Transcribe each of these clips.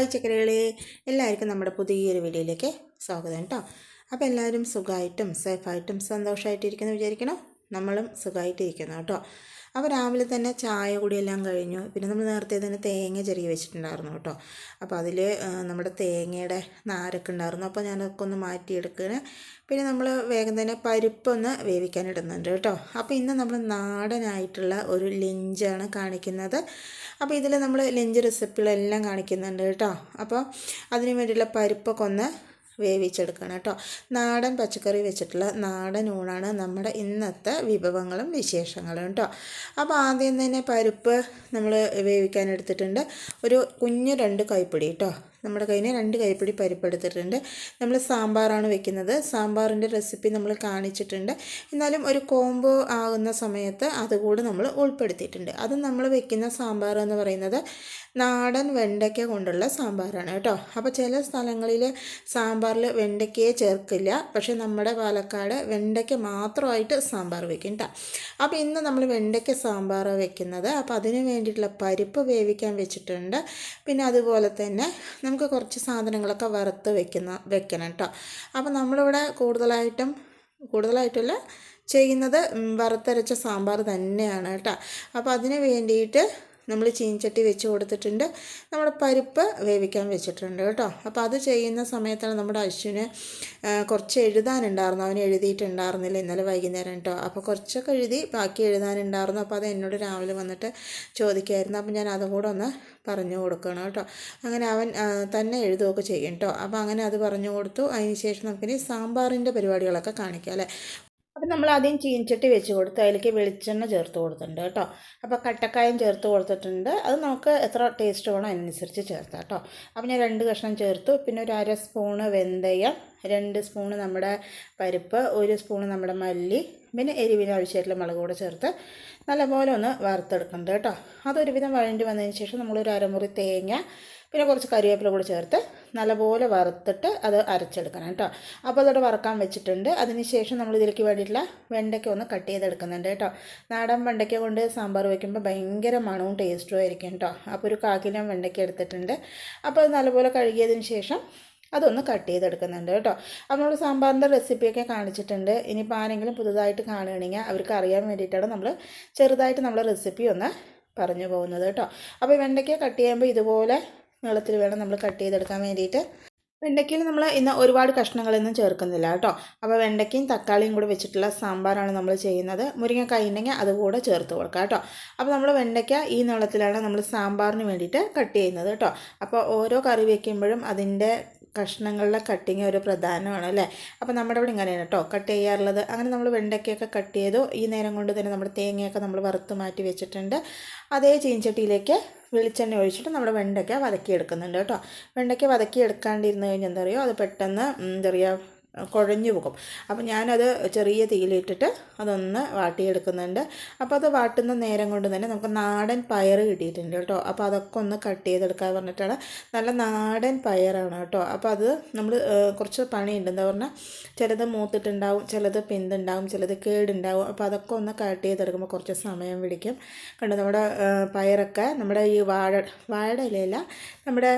Hi ചക്കരകളെ എല്ലാവർക്കും നമ്മുടെ പുതിയൊരു വീഡിയോയിലേക്ക് സ്വാഗതം കേട്ടോ. അപ്പോൾ എല്ലാവരും സുഖമായിട്ടും സേഫായിട്ടും സന്തോഷമായിട്ടിരിക്കുന്നു വിചാരിക്കണം? നമ്മളും സുഖമായിട്ടിരിക്കുന്നു കേട്ടോ. അപ്പോൾ രാവിലെ തന്നെ ചായ കുടിയെല്ലാം കഴിഞ്ഞു. പിന്നെ നമ്മൾ നേരത്തെ തന്നെ തേങ്ങ ചെറിയ വെച്ചിട്ടുണ്ടായിരുന്നു കേട്ടോ. അപ്പോൾ അതിൽ നമ്മുടെ തേങ്ങയുടെ നാരൊക്കെ ഉണ്ടായിരുന്നു. അപ്പോൾ ഞാനൊക്കെ ഒന്ന് മാറ്റിയെടുക്കുകയാണ് പിന്നെ നമ്മൾ വേഗം തന്നെ പരിപ്പൊന്ന് വേവിക്കാൻ ഇടുന്നുണ്ട് കേട്ടോ. അപ്പോൾ ഇന്ന് നമ്മൾ നാടനായിട്ടുള്ള ഒരു ലഞ്ചാണ് കാണിക്കുന്നത്. അപ്പോൾ ഇതിൽ നമ്മൾ ലഞ്ച് റെസിപ്പികളെല്ലാം കാണിക്കുന്നുണ്ട് കേട്ടോ. അപ്പോൾ അതിന് വേണ്ടിയുള്ള പരിപ്പൊക്കെ ഒന്ന് വേവിച്ചെടുക്കണം കേട്ടോ. നാടൻ പച്ചക്കറി വെച്ചിട്ടുള്ള നാടൻ ഊണാണ് നമ്മുടെ ഇന്നത്തെ വിഭവങ്ങളും വിശേഷങ്ങളും കേട്ടോ. അപ്പോൾ ആദ്യം തന്നെ പരിപ്പ് നമ്മൾ വേവിക്കാൻ എടുത്തിട്ടുണ്ട്. ഒരു കുഞ്ഞ് രണ്ട് കൈപ്പിടി കേട്ടോ. നമ്മുടെ കയ്യിൽ രണ്ട് കൈപ്പിടി പരിപ്പ് എടുത്തിട്ടുണ്ട്. നമ്മൾ സാമ്പാറാണ് വെക്കുന്നത്. സാമ്പാറിന്റെ റെസിപ്പി നമ്മൾ കാണിച്ചിട്ടുണ്ട്. എന്നാലും ഒരു കോംബോ ആകുന്ന സമയത്ത് അതുകൂടെ നമ്മൾ ഉൾപ്പെടുത്തിയിട്ടുണ്ട്. അത് നമ്മൾ വെക്കുന്ന സാമ്പാർ എന്ന് പറയുന്നത് നാടൻ വെണ്ടയ്ക്ക കൊണ്ടുള്ള സാമ്പാറാണ് കേട്ടോ. അപ്പോൾ ചില സ്ഥലങ്ങളിൽ സാമ്പാറിൽ വെണ്ടയ്ക്കയെ ചേർക്കില്ല. പക്ഷേ നമ്മുടെ പാലക്കാട് വെണ്ടയ്ക്ക മാത്രമായിട്ട് സാമ്പാർ വെക്കും കേട്ടോ. അപ്പോൾ ഇന്ന് നമ്മൾ വെണ്ടയ്ക്ക സാമ്പാർ വെക്കുന്നത്. അപ്പോൾ അതിന് വേണ്ടിയിട്ടുള്ള പരിപ്പ് വേവിക്കാൻ വെച്ചിട്ടുണ്ട്. പിന്നെ അതുപോലെ തന്നെ നമുക്ക് കുറച്ച് സാധനങ്ങളൊക്കെ വറുത്ത് വെക്കുന്ന വെക്കണം കേട്ടോ. അപ്പോൾ നമ്മളിവിടെ കൂടുതലായിട്ടും കൂടുതലായിട്ടുള്ള ചെയ്യുന്നത് വറുത്തരച്ച സാമ്പാർ തന്നെയാണ് കേട്ടോ. അപ്പോൾ അതിന് വേണ്ടിയിട്ട് നമ്മൾ ചീഞ്ചട്ടി വെച്ച് കൊടുത്തിട്ടുണ്ട്. നമ്മുടെ പരിപ്പ് വേവിക്കാൻ വെച്ചിട്ടുണ്ട് കേട്ടോ. അപ്പോൾ അത് ചെയ്യുന്ന സമയത്താണ് നമ്മുടെ അശ്വിന് കുറച്ച് എഴുതാനുണ്ടായിരുന്നു. അവൻ എഴുതിയിട്ടുണ്ടായിരുന്നില്ല ഇന്നലെ വൈകുന്നേരം കേട്ടോ. അപ്പോൾ കുറച്ചൊക്കെ എഴുതി ബാക്കി എഴുതാനുണ്ടായിരുന്നു. അപ്പോൾ അത് എന്നോട് രാവിലെ വന്നിട്ട് ചോദിക്കുമായിരുന്നു അപ്പോൾ ഞാൻ അതും കൂടെ ഒന്ന് പറഞ്ഞു കൊടുക്കണം കേട്ടോ. അങ്ങനെ അവൻ തന്നെ എഴുതുകയൊക്കെ ചെയ്യും കേട്ടോ. അപ്പോൾ അങ്ങനെ അത് പറഞ്ഞു കൊടുത്തു. അതിന് ശേഷം നമുക്കിനി സാമ്പാറിന്റെ പരിപാടികളൊക്കെ കാണിക്കാം അല്ലേ? അപ്പം നമ്മൾ ആദ്യം ചീനച്ചട്ടി വെച്ച് കൊടുത്ത് അതിലേക്ക് വെളിച്ചെണ്ണ ചേർത്ത് കൊടുത്തിട്ടുണ്ട് കേട്ടോ. അപ്പോൾ കട്ടക്കായം ചേർത്ത് കൊടുത്തിട്ടുണ്ട്. അത് നമുക്ക് എത്ര ടേസ്റ്റ് വേണം അതിനനുസരിച്ച് ചേർത്താം കേട്ടോ. അപ്പം ഞാൻ രണ്ട് കഷ്ണം ചേർത്തു. പിന്നെ ഒരു അര സ്പൂണ് വെന്തയം രണ്ട് സ്പൂണ് നമ്മുടെ പരിപ്പ് ഒരു സ്പൂണ് നമ്മുടെ മല്ലി പിന്നെ എരിവിന് ആവശ്യമായിട്ടുള്ള മുളക് കൂടെ ചേർത്ത് നല്ലപോലെ ഒന്ന് വറുത്തെടുക്കുന്നുണ്ട് കേട്ടോ. അതൊരുവിധം വഴണ്ടി വന്നതിന് ശേഷം നമ്മളൊരു അരമുറി തേങ്ങ പിന്നെ കുറച്ച് കറിവേപ്പില കൂടി ചേർത്ത് നല്ലപോലെ വറുത്തിട്ട് അത് അരച്ചെടുക്കണം കേട്ടോ. അപ്പോൾ അതോടെ വറക്കാൻ വെച്ചിട്ടുണ്ട്. അതിന് ശേഷം നമ്മൾ ഇതിലേക്ക് വേണ്ടിയിട്ടുള്ള വെണ്ടയ്ക്ക ഒന്ന് കട്ട് ചെയ്തെടുക്കുന്നുണ്ട് കേട്ടോ. നാടൻ വെണ്ടയ്ക്ക കൊണ്ട് സാമ്പാർ വയ്ക്കുമ്പോൾ ഭയങ്കര മണവും ടേസ്റ്റും ആയിരിക്കും കേട്ടോ. അപ്പോൾ ഒരു കാക്കിലും വെണ്ടയ്ക്ക എടുത്തിട്ടുണ്ട്. അപ്പോൾ അത് നല്ലപോലെ കഴുകിയതിന് ശേഷം അതൊന്ന് കട്ട് ചെയ്തെടുക്കുന്നുണ്ട് കേട്ടോ. അപ്പോൾ നമ്മൾ സാമ്പാറിന്റെ റെസിപ്പിയൊക്കെ കാണിച്ചിട്ടുണ്ട്. ഇനിയിപ്പോൾ ആരെങ്കിലും പുതുതായിട്ട് കാണുകയാണെങ്കിൽ അവർക്ക് അറിയാൻ വേണ്ടിയിട്ടാണ് നമ്മൾ ചെറുതായിട്ട് നമ്മൾ റെസിപ്പി ഒന്ന് പറഞ്ഞു പോകുന്നത് കേട്ടോ. അപ്പോൾ വെണ്ടയ്ക്ക കട്ട് ചെയ്യുമ്പോൾ ഇതുപോലെ നീളത്തിൽ വേണം നമ്മൾ കട്ട് ചെയ്തെടുക്കാൻ വേണ്ടിയിട്ട്. വെണ്ടയ്ക്കയിൽ നമ്മൾ ഇന്ന് ഒരുപാട് കഷ്ണങ്ങളൊന്നും ചേർക്കുന്നില്ല കേട്ടോ. അപ്പോൾ വെണ്ടയ്ക്കയും തക്കാളിയും കൂടെ വെച്ചിട്ടുള്ള സാമ്പാറാണ് നമ്മൾ ചെയ്യുന്നത്. മുരിങ്ങക്കായ ഉണ്ടെങ്കിൽ അതുകൂടെ ചേർത്ത് കൊടുക്കാം കേട്ടോ. അപ്പോൾ നമ്മൾ വെണ്ടയ്ക്ക ഈ നീളത്തിലാണ് നമ്മൾ സാമ്പാറിന് വേണ്ടിയിട്ട് കട്ട് ചെയ്യുന്നത് കേട്ടോ. അപ്പോൾ ഓരോ കറി വയ്ക്കുമ്പോഴും അതിന്റെ കഷ്ണങ്ങളുടെ കട്ടിങ് ഒരു പ്രധാനമാണ് അല്ലേ? അപ്പോൾ നമ്മുടെ ഇവിടെ ഇങ്ങനെയാണ് കേട്ടോ കട്ട് ചെയ്യാറുള്ളത്. അങ്ങനെ നമ്മൾ വെണ്ടയ്ക്കൊക്കെ കട്ട് ചെയ്തു. ഈ നേരം കൊണ്ട് തന്നെ നമ്മുടെ തേങ്ങയൊക്കെ നമ്മൾ വറുത്ത് മാറ്റി വെച്ചിട്ടുണ്ട്. അതേ ചീഞ്ചട്ടിയിലേക്ക് വെളിച്ചെണ്ണ ഒഴിച്ചിട്ട് നമ്മൾ വെണ്ടയ്ക്ക വതക്കിയെടുക്കുന്നുണ്ട് കേട്ടോ വെണ്ടയ്ക്ക വതക്കി എടുക്കാണ്ടിരുന്ന് കഴിഞ്ഞാൽ എന്താ പറയുക അത് പെട്ടെന്ന് എന്താ പറയുക കുഴഞ്ഞു പോകും. അപ്പോൾ ഞാനത് ചെറിയ തീയിലിട്ടിട്ട് അതൊന്ന് വാട്ടിയെടുക്കുന്നുണ്ട്. അപ്പോൾ അത് വാട്ടുന്ന നേരം കൊണ്ട് തന്നെ നമുക്ക് നാടൻ പയർ കിട്ടിയിട്ടുണ്ട് കേട്ടോ. അപ്പോൾ അതൊക്കെ ഒന്ന് കട്ട് ചെയ്തെടുക്കാൻ പറഞ്ഞിട്ടാണ്. നല്ല നാടൻ പയറാണ് കേട്ടോ. അപ്പോൾ അത് നമ്മൾ കുറച്ച് പണിയുണ്ട് എന്താ പറഞ്ഞാൽ ചിലത് മൂത്തിട്ടുണ്ടാവും ചിലത് പിന്തുണ്ടാവും ചിലത് കേടുണ്ടാവും. അപ്പോൾ അതൊക്കെ ഒന്ന് കട്ട് ചെയ്തെടുക്കുമ്പോൾ കുറച്ച് സമയം പിടിക്കും. കണ്ടോ നമ്മുടെ പയറൊക്കെ നമ്മുടെ ഈ വാഴ വാഴയുടെ ഇലയില നമ്മുടെ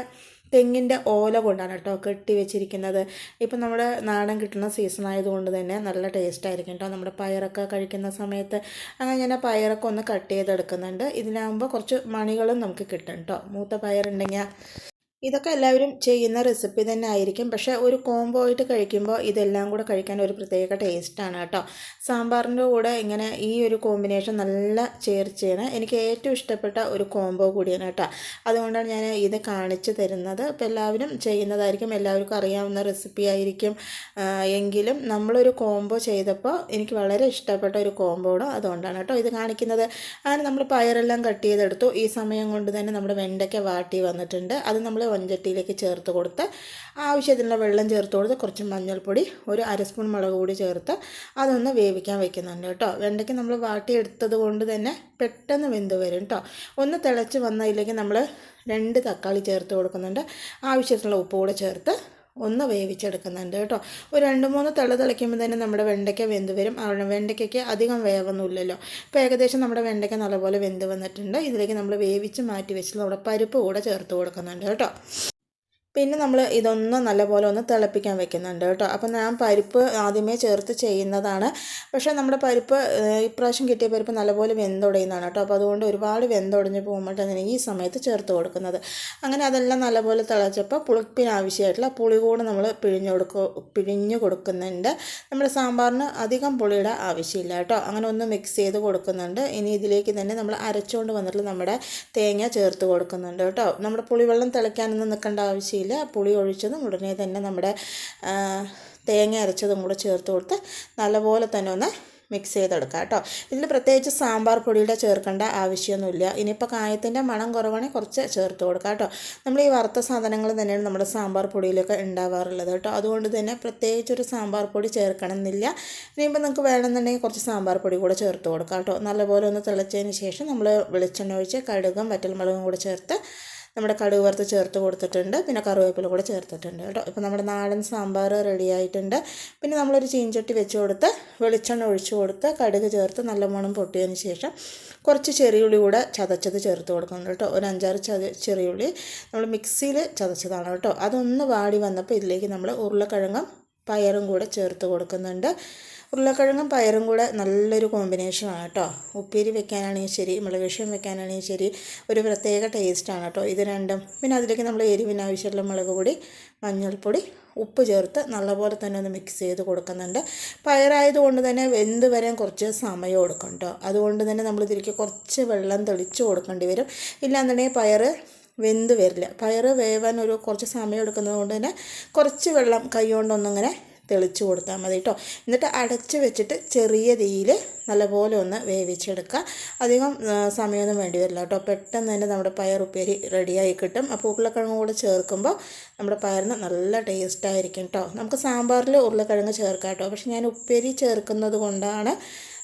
തെങ്ങിന്റെ ഓല കൊണ്ടാണ് കേട്ടോ കെട്ടി വെച്ചിരിക്കുന്നത്. ഇപ്പം നമ്മുടെ നാടൻ കിട്ടുന്ന സീസൺ ആയതുകൊണ്ട് തന്നെ നല്ല ടേസ്റ്റ് ആയിരിക്കും കേട്ടോ. നമ്മുടെ പയറൊക്കെ കഴിക്കുന്ന സമയത്ത് അങ്ങനെ ഞാൻ പയറൊക്കെ ഒന്ന് കട്ട് ചെയ്തെടുക്കുന്നുണ്ട്. ഇതിനാകുമ്പോൾ കുറച്ച് മണികളും നമുക്ക് കിട്ടും കേട്ടോ. മൂത്ത പയറുണ്ടെങ്കിൽ ഇതൊക്കെ എല്ലാവരും ചെയ്യുന്ന റെസിപ്പി തന്നെ ആയിരിക്കും. പക്ഷേ ഒരു കോംബോ ആയിട്ട് കഴിക്കുമ്പോൾ ഇതെല്ലാം കൂടെ കഴിക്കാൻ ഒരു പ്രത്യേക ടേസ്റ്റാണ് കേട്ടോ. സാമ്പാറിന്റെ കൂടെ ഇങ്ങനെ ഈ ഒരു കോമ്പിനേഷൻ നല്ല ചേർച്ചയാണ്. എനിക്ക് ഏറ്റവും ഇഷ്ടപ്പെട്ട ഒരു കോംബോ കൂടിയാണ് കേട്ടോ. അതുകൊണ്ടാണ് ഞാൻ ഇത് കാണിച്ചു തരുന്നത്. അപ്പോൾ എല്ലാവരും ചെയ്യുന്നതായിരിക്കും. എല്ലാവർക്കും അറിയാവുന്ന റെസിപ്പി ആയിരിക്കും. എങ്കിലും നമ്മളൊരു കോംബോ ചെയ്തപ്പോൾ എനിക്ക് വളരെ ഇഷ്ടപ്പെട്ട ഒരു കോംബോണ് അതുകൊണ്ടാണ് കേട്ടോ ഇത് കാണിക്കുന്നത്. അങ്ങനെ നമ്മൾ പയറെല്ലാം കട്ട് ചെയ്തെടുത്തു. ഈ സമയം കൊണ്ട് തന്നെ നമ്മുടെ വെണ്ടയ്ക്ക വാട്ടി വന്നിട്ടുണ്ട്. അത് നമ്മൾ മൺചട്ടിയിലേക്ക് ചേർത്ത് കൊടുത്ത് ആവശ്യത്തിനുള്ള വെള്ളം ചേർത്ത് കൊടുത്ത് കുറച്ച് മഞ്ഞൾപ്പൊടി ഒരു അര സ്പൂൺ മുളക് കൂടി ചേർത്ത് അതൊന്ന് വേവിക്കാൻ വെക്കുന്നുണ്ട് കേട്ടോ. വെണ്ടയ്ക്ക് നമ്മൾ വാട്ടിയെടുത്തത് കൊണ്ട് തന്നെ പെട്ടെന്ന് വെന്ത് വരും കേട്ടോ. ഒന്ന് തിളച്ച് വന്നതിലേക്ക് നമ്മൾ രണ്ട് തക്കാളി ചേർത്ത് കൊടുക്കുന്നുണ്ട്. ആവശ്യത്തിനുള്ള ഉപ്പ് കൂടെ ചേർത്ത് ഒന്ന് വേവിച്ചെടുക്കുന്നുണ്ട് കേട്ടോ. ഒരു രണ്ട് മൂന്ന് തിള തിളയ്ക്കുമ്പോൾ തന്നെ നമ്മുടെ വെണ്ടയ്ക്ക വെന്ത് വരും. വെണ്ടയ്ക്കയ്ക്ക് അധികം വേവൊന്നുമില്ലല്ലോ. ഇപ്പോൾ ഏകദേശം നമ്മുടെ വെണ്ടയ്ക്ക നല്ലപോലെ വെന്ത് വന്നിട്ടുണ്ട്. ഇതിലേക്ക് നമ്മൾ വേവിച്ച് മാറ്റി വെച്ച് നമ്മുടെ പരിപ്പ് കൂടെ ചേർത്ത് കൊടുക്കുന്നുണ്ട് കേട്ടോ. പിന്നെ നമ്മൾ ഇതൊന്ന് നല്ലപോലെ ഒന്ന് തിളപ്പിക്കാൻ വെക്കുന്നുണ്ട് കേട്ടോ. അപ്പം ഞാൻ പരിപ്പ് ആദ്യമേ ചേർത്ത് ചെയ്യുന്നതാണ്. പക്ഷേ നമ്മുടെ പരിപ്പ് ഇപ്രാവശ്യം കിട്ടിയ പരിപ്പ് നല്ലപോലെ വെന്തുടയുന്നതാണ് കേട്ടോ. അപ്പോൾ അതുകൊണ്ട് ഒരുപാട് വെന്തുടഞ്ഞ് പോകുമ്പോഴത്തേന് ഈ സമയത്ത് ചേർത്ത് കൊടുക്കുന്നത്. അങ്ങനെ അതെല്ലാം നല്ലപോലെ തിളച്ചപ്പോൾ പുളിപ്പിന് ആവശ്യമായിട്ടുള്ള പുളി കൂടെ നമ്മൾ പിഴിഞ്ഞ് കൊടുക്കുക പിഴിഞ്ഞ് കൊടുക്കുന്നുണ്ട്. നമ്മുടെ സാമ്പാറിന് അധികം പുളിയുടെ ആവശ്യമില്ല കേട്ടോ. അങ്ങനെ ഒന്ന് മിക്സ് ചെയ്ത് കൊടുക്കുന്നുണ്ട്. ഇനി ഇതിലേക്ക് തന്നെ നമ്മൾ അരച്ചുകൊണ്ട് വന്നിട്ട് നമ്മുടെ തേങ്ങ ചേർത്ത് കൊടുക്കുന്നുണ്ട് കേട്ടോ. നമ്മുടെ പുളിവെള്ളം തിളയ്ക്കാനൊന്നും നിൽക്കേണ്ട ആവശ്യമില്ല. പുളി ഒഴിച്ചതും ഉടനെ തന്നെ നമ്മുടെ തേങ്ങ അരച്ചതും കൂടെ ചേർത്ത് കൊടുത്ത് നല്ലപോലെ തന്നെ ഒന്ന് മിക്സ് ചെയ്തെടുക്കുക കേട്ടോ. ഇതിൽ പ്രത്യേകിച്ച് സാമ്പാർ പൊടിയുടെ ചേർക്കേണ്ട ആവശ്യമൊന്നുമില്ല. ഇനിയിപ്പോൾ കായത്തിന്റെ മണം കുറവാണെങ്കിൽ കുറച്ച് ചേർത്ത് കൊടുക്കുക കേട്ടോ. നമ്മൾ ഈ വറുത്ത സാധനങ്ങൾ തന്നെയാണ് നമ്മുടെ സാമ്പാർ പൊടിയിലൊക്കെ ഉണ്ടാവാറുള്ളത് കേട്ടോ. അതുകൊണ്ട് തന്നെ പ്രത്യേകിച്ചൊരു സാമ്പാർ പൊടി ചേർക്കണം എന്നില്ല ഇനിയിപ്പോൾ നിങ്ങൾക്ക് വേണമെന്നുണ്ടെങ്കിൽ കുറച്ച് സാമ്പാർ പൊടി കൂടെ ചേർത്ത് കൊടുക്കാം കേട്ടോ. നല്ലപോലെ ഒന്ന് തിളച്ചതിന് ശേഷം നമ്മൾ വെളിച്ചെണ്ണ ഒഴിച്ച് കടുകും വറ്റൽമുളകും കൂടെ ചേർത്ത് നമ്മുടെ കടുക് വറുത്ത് ചേർത്ത് കൊടുത്തിട്ടുണ്ട്. പിന്നെ കറിവേപ്പില കൂടെ ചേർത്തിട്ടുണ്ട് കേട്ടോ. ഇപ്പോൾ നമ്മുടെ നാടൻ സാമ്പാർ റെഡി ആയിട്ടുണ്ട്. പിന്നെ നമ്മളൊരു ചീഞ്ചട്ടി വെച്ച് കൊടുത്ത് വെളിച്ചെണ്ണ ഒഴിച്ച് കൊടുത്ത് കടുക് ചേർത്ത് നല്ല മണം പൊട്ടിയതിന് ശേഷം കുറച്ച് ചെറിയുള്ളി കൂടെ ചതച്ചത് ചേർത്ത് കൊടുക്കുന്നുണ്ട് കേട്ടോ. ഒരു അഞ്ചാറ് ചത ചെറിയുള്ളി നമ്മൾ മിക്സിയിൽ ചതച്ചതാണ് കേട്ടോ. അതൊന്ന് വാടി വന്നപ്പോൾ ഇതിലേക്ക് നമ്മൾ ഉരുളക്കിഴങ്ങും പയറും കൂടെ ചേർത്ത് കൊടുക്കുന്നുണ്ട്. ഉരുളക്കിഴങ്ങും പയറും കൂടെ നല്ലൊരു കോമ്പിനേഷനാണ് കേട്ടോ. ഉപ്പേരി വെക്കാനാണെങ്കിൽ ശരി മുളക് വെക്കാനാണെങ്കിൽ ശരി ഒരു പ്രത്യേക ടേസ്റ്റാണ് കേട്ടോ ഇത് രണ്ടും. പിന്നെ അതിലേക്ക് നമ്മൾ എരിവിന് ആവശ്യമുള്ള മുളക് പൊടി മഞ്ഞൾപ്പൊടി ഉപ്പ് ചേർത്ത് നല്ലപോലെ തന്നെ ഒന്ന് മിക്സ് ചെയ്ത് കൊടുക്കുന്നുണ്ട്. പയറായതുകൊണ്ട് തന്നെ വെന്ത് വരാൻ കുറച്ച് സമയം എടുക്കും കേട്ടോ. അതുകൊണ്ട് തന്നെ നമ്മൾ ഇതിലേക്ക് കുറച്ച് വെള്ളം തെളിച്ച് കൊടുക്കേണ്ടി വരും. ഇല്ലാന്നുണ്ടെങ്കിൽ പയർ വെന്ത് വരില്ല. പയർ വേവാൻ ഒരു കുറച്ച് സമയം എടുക്കുന്നത് കൊണ്ട് തന്നെ കുറച്ച് വെള്ളം കൈ കൊണ്ടൊന്നിങ്ങനെ തെളിച്ച് കൊടുത്താൽ മതി കേട്ടോ. എന്നിട്ട് അടച്ച് വെച്ചിട്ട് ചെറിയ തീയിൽ നല്ലപോലെ ഒന്ന് വേവിച്ചെടുക്കുക. അധികം സമയമൊന്നും വേണ്ടി വരില്ല കേട്ടോ. പെട്ടെന്ന് തന്നെ നമ്മുടെ പയർ ഉപ്പേരി റെഡിയായി കിട്ടും. അപ്പോൾ ഉരുളക്കിഴങ്ങ് കൂടെ ചേർക്കുമ്പോൾ നമ്മുടെ പയറിന് നല്ല ടേസ്റ്റ് ആയിരിക്കും കേട്ടോ. നമുക്ക് സാമ്പാറിൽ ഉരുളക്കിഴങ്ങ് ചേർക്കാം കേട്ടോ. പക്ഷെ ഞാൻ ഉപ്പേരി ചേർക്കുന്നത് കൊണ്ടാണ്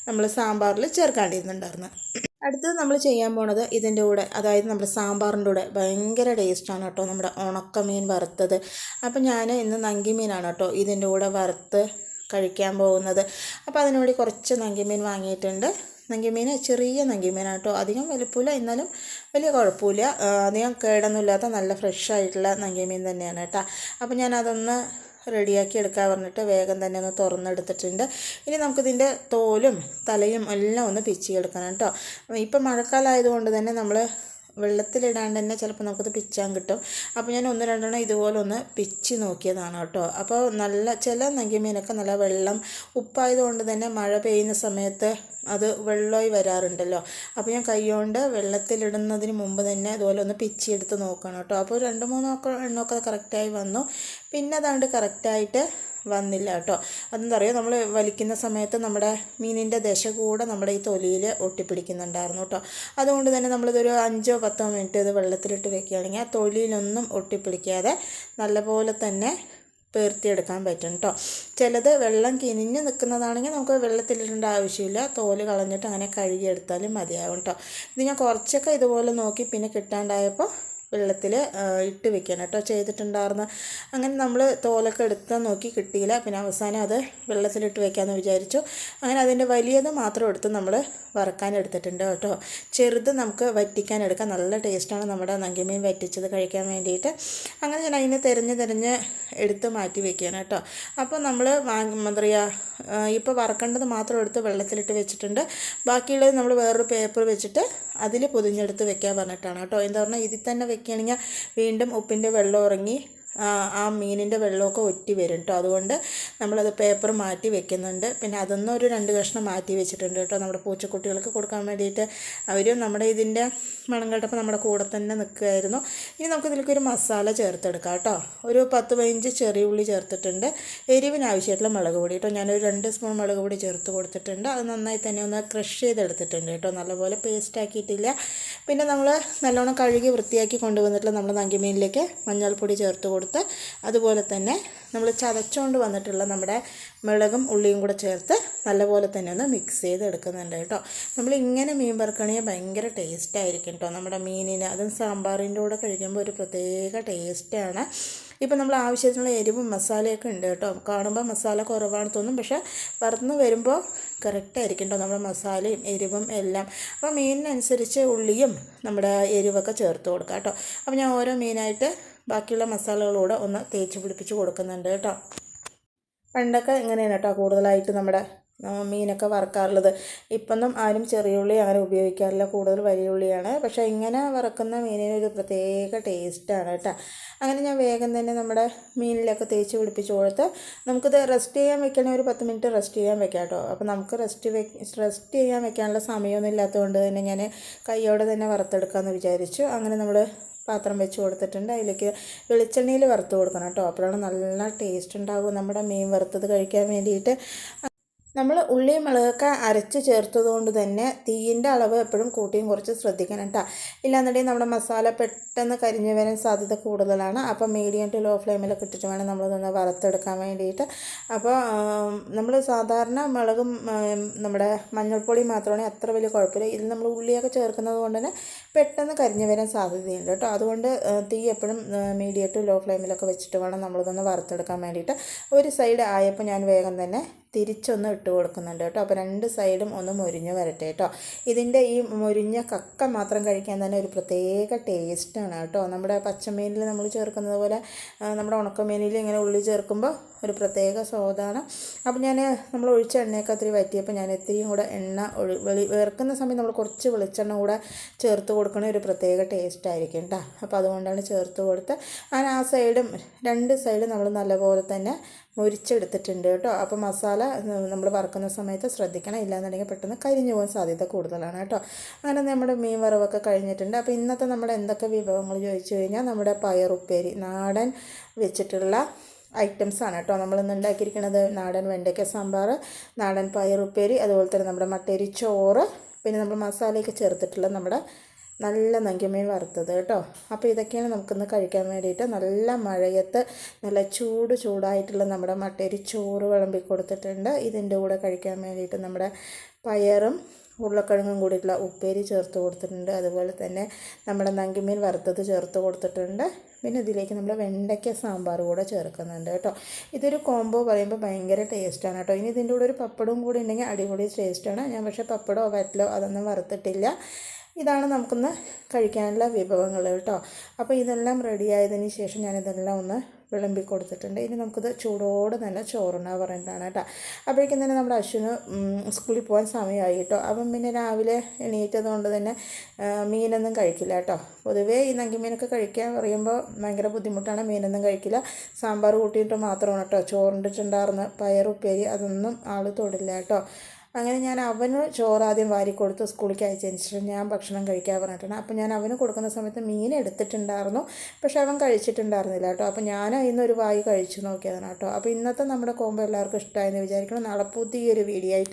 നമ്മൾ സാമ്പാറിൽ ചേർക്കാണ്ടിരുന്നുണ്ടായിരുന്നത്. അടുത്തത് നമ്മൾ ചെയ്യാൻ പോണത് ഇതിന്റെ കൂടെ അതായത് നമ്മുടെ സാമ്പാറിന്റെ കൂടെ ഭയങ്കര ടേസ്റ്റാണ് കേട്ടോ നമ്മുടെ ഉണക്കമീൻ വറുത്തത്. അപ്പം ഞാൻ ഇന്ന് നങ്കിമീനാണ് കേട്ടോ ഇതിന്റെ കൂടെ വറുത്ത് കഴിക്കാൻ പോകുന്നത്. അപ്പോൾ അതിനുവേണ്ടി കുറച്ച് നങ്കിമീൻ വാങ്ങിയിട്ടുണ്ട്. നങ്കിമീൻ ചെറിയ നങ്കിമീനാണ് കേട്ടോ. അധികം വലുപ്പമില്ല എന്നാലും വലിയ കുഴപ്പമില്ല. അധികം കേടൊന്നുമില്ലാത്ത നല്ല ഫ്രഷ് ആയിട്ടുള്ള നങ്കിമീൻ തന്നെയാണ് കേട്ടോ. അപ്പോൾ ഞാൻ അതൊന്ന് റെഡിയാക്കി എടുക്കാൻ പറഞ്ഞിട്ട് വേഗം തന്നെ ഒന്ന് തുറന്നെടുത്തിട്ടുണ്ട്. ഇനി നമുക്കിതിന്റെ തോലും തലയും എല്ലാം ഒന്ന് പിച്ചിയെടുക്കണം കേട്ടോ. ഇപ്പം മഴക്കാലം ആയതുകൊണ്ട് തന്നെ നമ്മൾ വെള്ളത്തിലിടാണ്ട് തന്നെ ചിലപ്പോൾ നമുക്കത് പിച്ചാൻ കിട്ടും. അപ്പോൾ ഞാൻ ഒന്ന് രണ്ടെണ്ണം ഇതുപോലെ ഒന്ന് പിച്ച് നോക്കിയതാണ് കേട്ടോ. അപ്പോൾ നല്ല ചില നങ്കിമീനൊക്കെ നല്ല വെള്ളം ഉപ്പായതുകൊണ്ട് തന്നെ മഴ പെയ്യുന്ന സമയത്ത് അത് വെള്ളമായി വരാറുണ്ടല്ലോ. അപ്പോൾ ഞാൻ കൈകൊണ്ട് വെള്ളത്തിലിടുന്നതിന് മുമ്പ് തന്നെ ഇതുപോലെ ഒന്ന് പിച്ചിയെടുത്ത് നോക്കണം കേട്ടോ. അപ്പോൾ രണ്ട് മൂന്നൊക്കെ എണ്ണമൊക്കെ കറക്റ്റായി വന്നു. പിന്നെ അതാണ്ട് കറക്റ്റായിട്ട് വന്നില്ല കേട്ടോ. അതെന്താ പറയുക നമ്മൾ വലിക്കുന്ന സമയത്ത് നമ്മുടെ മീനിന്റെ ദശ കൂടെ നമ്മുടെ ഈ തൊലിയിൽ ഒട്ടിപ്പിടിക്കുന്നുണ്ടായിരുന്നു കേട്ടോ. അതുകൊണ്ട് തന്നെ നമ്മളിതൊരു അഞ്ചോ പത്തോ മിനിറ്റ് ഇത് വെള്ളത്തിലിട്ട് വെക്കുകയാണെങ്കിൽ ആ തൊലിയിലൊന്നും ഒട്ടിപ്പിടിക്കാതെ നല്ലപോലെ തന്നെ പേർത്തിയെടുക്കാൻ പറ്റും കേട്ടോ. ചിലത് വെള്ളം കിനിഞ്ഞ് നിൽക്കുന്നതാണെങ്കിൽ നമുക്ക് വെള്ളത്തിലിടേണ്ട ആവശ്യമില്ല. തോൽ കളഞ്ഞിട്ട് അങ്ങനെ കഴുകിയെടുത്താലും മതിയാവും കേട്ടോ. ഇത് ഞാൻ കുറച്ചൊക്കെ ഇതുപോലെ നോക്കി പിന്നെ കിട്ടാണ്ടായപ്പോൾ വെള്ളത്തിൽ ഇട്ട് വെക്കണം കേട്ടോ ചെയ്തിട്ടുണ്ടായിരുന്നു. അങ്ങനെ നമ്മൾ തോലൊക്കെ എടുത്ത് നോക്കി കിട്ടിയില്ല. പിന്നെ അവസാനം അത് വെള്ളത്തിലിട്ട് വെക്കാമെന്ന് വിചാരിച്ചു. അങ്ങനെ അതിന്റെ വലിയത് മാത്രം എടുത്ത് നമ്മൾ വറക്കാൻ എടുത്തിട്ടുണ്ട് കേട്ടോ. ചെറുത് നമുക്ക് വറ്റിക്കാൻ എടുക്കാം. നല്ല ടേസ്റ്റാണ് നമ്മുടെ നങ്കിമീൻ വറ്റിച്ചത് കഴിക്കാൻ വേണ്ടിയിട്ട്. അങ്ങനെ ഞാൻ അതിനെ തിരഞ്ഞ് തിരഞ്ഞ് എടുത്ത് മാറ്റി വെക്കുകയാണ് കേട്ടോ. അപ്പോൾ നമ്മൾ എന്താ പറയുക ഇപ്പോൾ വറക്കേണ്ടത് മാത്രം എടുത്ത് വെള്ളത്തിലിട്ട് വെച്ചിട്ടുണ്ട്. ബാക്കിയുള്ളത് നമ്മൾ വേറൊരു പേപ്പർ വെച്ചിട്ട് അതിൽ പൊതിഞ്ഞെടുത്ത് വെക്കാൻ പറഞ്ഞിട്ടാണ് കേട്ടോ. എന്താ പറഞ്ഞാൽ ഇതിൽ തന്നെ വെക്കുകയാണെങ്കിൽ വീണ്ടും ഉപ്പിന്റെ വെള്ളം ഇറങ്ങി ആ മീനിന്റെ വെള്ളമൊക്കെ ഒറ്റി വരും കേട്ടോ അതുകൊണ്ട് നമ്മളത് പേപ്പർ മാറ്റി വെക്കുന്നുണ്ട്. പിന്നെ അതൊന്നും ഒരു രണ്ട് കഷ്ണം മാറ്റി വെച്ചിട്ടുണ്ട് കേട്ടോ നമ്മുടെ പൂച്ചക്കുട്ടികൾക്ക് കൊടുക്കാൻ വേണ്ടിയിട്ട് അവരും നമ്മുടെ ഇതിന്റെ മണം കേട്ടപ്പോൾ നമ്മുടെ കൂടെ തന്നെ നിൽക്കുമായിരുന്നു ഇനി നമുക്ക് ഇതിലേക്ക് ഒരു മസാല ചേർത്തെടുക്കാം കേട്ടോ ഒരു പത്ത് പതിനഞ്ച് ചെറിയ ഉള്ളി ചേർത്തിട്ടുണ്ട്. എരിവിന് ആവശ്യമായിട്ടുള്ള മുളക് പൊടി കേട്ടോ ഞാനൊരു രണ്ട് സ്പൂൺ മുളക് പൊടി ചേർത്ത് കൊടുത്തിട്ടുണ്ട്. അത് നന്നായി തന്നെ ഒന്ന് ക്രഷ് ചെയ്തെടുത്തിട്ടുണ്ട് കേട്ടോ നല്ലപോലെ പേസ്റ്റ് ആക്കിയിട്ടില്ല. പിന്നെ നമ്മൾ നല്ലോണം കഴുകി വൃത്തിയാക്കി കൊണ്ടുവന്നിട്ടുള്ള നമ്മൾ നങ്കിമീനിലേക്ക് മഞ്ഞൾപ്പൊടി ചേർത്ത് കൊടുത്ത് അതുപോലെ തന്നെ നമ്മൾ ചതച്ചുകൊണ്ട് വന്നിട്ടുള്ള നമ്മുടെ മുളകും ഉള്ളിയും കൂടെ ചേർത്ത് നല്ലപോലെ തന്നെ ഒന്ന് മിക്സ് ചെയ്ത് എടുക്കുന്നുണ്ട് കേട്ടോ. നമ്മൾ ഇങ്ങനെ മീൻ വറുക്കണേ ഭയങ്കര ടേസ്റ്റ് ആയിരിക്കും കേട്ടോ. നമ്മുടെ മീനിന് അതും സാമ്പാറിന്റെ കൂടെ കഴിക്കുമ്പോൾ ഒരു പ്രത്യേക ടേസ്റ്റാണ് ഇപ്പം നമ്മൾ ആവശ്യത്തിനുള്ള എരിവും മസാലയൊക്കെ ഉണ്ട് കേട്ടോ. കാണുമ്പോൾ മസാല കുറവാണ് തോന്നും പക്ഷേ വറുന്ന് വരുമ്പോൾ കറക്റ്റായിരിക്കും കേട്ടോ നമ്മുടെ മസാലയും എരിവും എല്ലാം. അപ്പോൾ മീനിനനുസരിച്ച് ഉള്ളിയും നമ്മുടെ എരിവൊക്കെ ചേർത്ത് കൊടുക്കാം കേട്ടോ. അപ്പോൾ ഞാൻ ഓരോ മീനായിട്ട് ബാക്കിയുള്ള മസാലകളൂടെ ഒന്ന് തേച്ച് പിടിപ്പിച്ച് കൊടുക്കുന്നുണ്ട് കേട്ടോ. പണ്ടൊക്കെ ഇങ്ങനെയാണ് കേട്ടോ കൂടുതലായിട്ട് നമ്മുടെ മീനൊക്കെ വറക്കാറുള്ളത്. ഇപ്പൊന്നും ആരും ചെറിയ ഉള്ളി അങ്ങനെ ഉപയോഗിക്കാറില്ല കൂടുതൽ വലിയ ഉള്ളിയാണ് പക്ഷേ ഇങ്ങനെ വറക്കുന്ന മീനിന് ഒരു പ്രത്യേക ടേസ്റ്റാണ് കേട്ടോ. അങ്ങനെ ഞാൻ വേഗം തന്നെ നമ്മുടെ മീനിലൊക്കെ തേച്ച് പിടിപ്പിച്ച് കൊടുത്ത് നമുക്കിത് റെസ്റ്റ് ചെയ്യാൻ വെക്കണേ ഒരു പത്ത് മിനിറ്റ് റെസ്റ്റ് ചെയ്യാൻ വെക്കാം കേട്ടോ. അപ്പോൾ നമുക്ക് റെസ്റ്റ് വെ റെസ്റ്റ് ചെയ്യാൻ വെക്കാനുള്ള സമയമൊന്നും ഇല്ലാത്തതുകൊണ്ട് തന്നെ ഞാൻ കൈയോടെ തന്നെ വറുത്തെടുക്കാമെന്ന് വിചാരിച്ചു. അങ്ങനെ നമ്മൾ പാത്രം വെച്ച് കൊടുത്തിട്ടുണ്ട്. അതിലേക്ക് വെളിച്ചെണ്ണയിൽ വറുത്ത് കൊടുക്കണം കേട്ടോ. അപ്പോഴാണ് നല്ല ടേസ്റ്റ് ഉണ്ടാകും നമ്മുടെ മീൻ വറുത്തത് കഴിക്കാൻ വേണ്ടിയിട്ട്. നമ്മൾ ഉള്ളിയും മുളകൊക്കെ അരച്ച് ചേർത്തത് കൊണ്ട് തന്നെ തീയിന്റെ അളവ് എപ്പോഴും കൂട്ടിയും കുറച്ച് ശ്രദ്ധിക്കണം കേട്ടോ. ഇല്ലാന്നുണ്ടെങ്കിൽ നമ്മുടെ മസാല പെട്ടെന്ന് കരിഞ്ഞു വരാൻ സാധ്യത കൂടുതലാണ്. അപ്പോൾ മീഡിയം ടു ലോ ഫ്ലെയിമിലൊക്കെ ഇട്ടിട്ട് വേണം നമ്മളിതൊന്ന് വറുത്തെടുക്കാൻ വേണ്ടിയിട്ട്. അപ്പോൾ നമ്മൾ സാധാരണ മുളകും നമ്മുടെ മഞ്ഞൾപ്പൊടി മാത്രമാണ് അത്ര വലിയ കുഴപ്പമില്ല. ഇതിൽ നമ്മൾ ഉള്ളിയൊക്കെ ചേർക്കുന്നത് കൊണ്ട് തന്നെ പെട്ടെന്ന് കരിഞ്ഞു വരാൻ സാധ്യതയുണ്ട് കേട്ടോ. അതുകൊണ്ട് തീ എപ്പോഴും മീഡിയം ടു ലോ ഫ്ലെയിമിലൊക്കെ വെച്ചിട്ട് വേണം നമ്മളിതൊന്ന് വറുത്തെടുക്കാൻ വേണ്ടിയിട്ട്. ഒരു സൈഡ് ആയപ്പോൾ ഞാൻ വേഗം തന്നെ തിരിച്ചൊന്ന് ഇട്ട് കൊടുക്കുന്നുണ്ട് കേട്ടോ. അപ്പോൾ രണ്ട് സൈഡും ഒന്ന് മുരിഞ്ഞ് വരട്ടെ കേട്ടോ. ഇതിന്റെ ഈ മുരിഞ്ഞ കക്ക മാത്രം കഴിക്കാൻ തന്നെ ഒരു പ്രത്യേക ടേസ്റ്റാണ് കേട്ടോ. നമ്മുടെ പച്ചമീനിൽ നമ്മൾ ചേർക്കുന്നത് പോലെ നമ്മുടെ ഉണക്കമീനിൽ ഇങ്ങനെ ഉള്ളി ചേർക്കുമ്പോൾ ഒരു പ്രത്യേക സ്വാദാണ്. അപ്പോൾ ഞാൻ നമ്മൾ ഒഴിച്ച എണ്ണയൊക്കെ ഒത്തിരി വറ്റിയപ്പോൾ ഞാൻ ഇത്തിരിയും കൂടെ എണ്ണ ഒഴി വെളി വേർക്കുന്ന സമയം നമ്മൾ കുറച്ച് വെളിച്ചെണ്ണ കൂടെ ചേർത്ത് കൊടുക്കണ ഒരു പ്രത്യേക ടേസ്റ്റ് ആയിരിക്കും കേട്ടോ അപ്പോൾ അതുകൊണ്ടാണ് ചേർത്ത് കൊടുത്ത് അങ്ങനെ ആ സൈഡും രണ്ട് സൈഡും നമ്മൾ നല്ലപോലെ തന്നെ മുരിച്ചെടുത്തിട്ടുണ്ട് കേട്ടോ അപ്പോൾ മസാല നമ്മൾ വറക്കുന്ന സമയത്ത് ശ്രദ്ധിക്കണം. ഇല്ലാന്നുണ്ടെങ്കിൽ പെട്ടെന്ന് കരിഞ്ഞു പോകാൻ സാധ്യത കൂടുതലാണ് കേട്ടോ അങ്ങനെ നമ്മുടെ മീൻ വറവൊക്കെ കഴിഞ്ഞിട്ടുണ്ട്. അപ്പോൾ ഇന്നത്തെ നമ്മുടെ എന്തൊക്കെ വിഭവങ്ങൾ ചോദിച്ചു കഴിഞ്ഞാൽ നമ്മുടെ പയറുപ്പേരി നാടൻ വെച്ചിട്ടുള്ള ഐറ്റംസ് ആണ് കേട്ടോ. നമ്മളിന്ന് ഉണ്ടാക്കിയിരിക്കുന്നത് നാടൻ വെണ്ടയ്ക്ക സാമ്പാർ നാടൻ പയറുപ്പേരി അതുപോലെ തന്നെ നമ്മുടെ മട്ടേരി ചോറ് പിന്നെ നമ്മൾ മസാലയൊക്കെ ചേർത്തിട്ടുള്ള നമ്മുടെ നല്ല നങ്കിമീൻ വറുത്തത് കേട്ടോ. അപ്പോൾ ഇതൊക്കെയാണ് നമുക്കിന്ന് കഴിക്കാൻ വേണ്ടിയിട്ട് നല്ല മഴയത്ത് നല്ല ചൂട് ചൂടായിട്ടുള്ള നമ്മുടെ മട്ടേരി ചോറ് വിളമ്പി കൊടുത്തിട്ടുണ്ട്. ഇതിന്റെ കൂടെ കഴിക്കാൻ വേണ്ടിയിട്ട് നമ്മുടെ പയറും ഉരുളക്കിഴങ്ങും കൂടിയിട്ടുള്ള ഉപ്പേരി ചേർത്ത് കൊടുത്തിട്ടുണ്ട്. അതുപോലെ തന്നെ നമ്മുടെ നങ്കിമീൻ വറുത്തത് ചേർത്ത് കൊടുത്തിട്ടുണ്ട്. പിന്നെ ഇതിലേക്ക് നമ്മൾ വെണ്ടയ്ക്ക സാമ്പാർ കൂടെ ചേർക്കുന്നുണ്ട് കേട്ടോ. ഇതൊരു കോംബോ പറയുമ്പോൾ ഭയങ്കര ടേസ്റ്റാണ് കേട്ടോ. ഇനി ഇതിന്റെ കൂടെ ഒരു പപ്പടവും കൂടി ഉണ്ടെങ്കിൽ അടിപൊളി ടേസ്റ്റാണ് ഞാൻ പക്ഷേ പപ്പടമോ വറ്റലോ അതൊന്നും വറുത്തിട്ടില്ല. ഇതാണ് നമുക്കൊന്ന് കഴിക്കാനുള്ള വിഭവങ്ങൾ കേട്ടോ. അപ്പോൾ ഇതെല്ലാം റെഡിയായതിന് ശേഷം ഞാനിതെല്ലാം ഒന്ന് വിളമ്പി കൊടുത്തിട്ടുണ്ട് ഇനി നമുക്കിത് ചൂടോട് തന്നെ ചോറുണ്ണ പറഞ്ഞിട്ടാണ് കേട്ടോ. അപ്പോഴേക്കും തന്നെ നമ്മുടെ അശ്വിന് സ്കൂളിൽ പോകാൻ സമയമായി കേട്ടോ അപ്പം പിന്നെ രാവിലെ എണീറ്റതുകൊണ്ട് തന്നെ മീനൊന്നും കഴിക്കില്ല കേട്ടോ. പൊതുവേ ഈ നങ്കിമീനൊക്കെ കഴിക്കാൻ പറയുമ്പോൾ ഭയങ്കര ബുദ്ധിമുട്ടാണ്. മീനൊന്നും കഴിക്കില്ല. സാമ്പാർ കൂട്ടിയിട്ട് മാത്രമാണ് കേട്ടോ. ചോറുണ്ടിട്ടുണ്ടായിരുന്ന പയറുപ്പേരി അതൊന്നും ആൾ തൊടില്ല കേട്ടോ. അങ്ങനെ ഞാൻ അവന് ചോറ് ആദ്യം വാരി കൊടുത്തു സ്കൂളിലേക്ക് അയച്ചതിന് ശേഷം ഞാൻ ഭക്ഷണം കഴിക്കാൻ പറഞ്ഞിട്ടാണ്. അപ്പോൾ ഞാൻ അവന് കൊടുക്കുന്ന സമയത്ത് മീൻ എടുത്തിട്ടുണ്ടായിരുന്നു. പക്ഷേ അവൻ കഴിച്ചിട്ടുണ്ടായിരുന്നില്ല കേട്ടോ. അപ്പോൾ ഞാൻ ഇന്ന് ഒരു വായി കഴിച്ചു നോക്കിയതാണ് കേട്ടോ. അപ്പോൾ ഇന്നത്തെ നമ്മുടെ കോമ്പോ എല്ലാവർക്കും ഇഷ്ടമായെന്ന് വിചാരിക്കണം നാളെ പുതിയൊരു വീഡിയോ ആയിട്ട്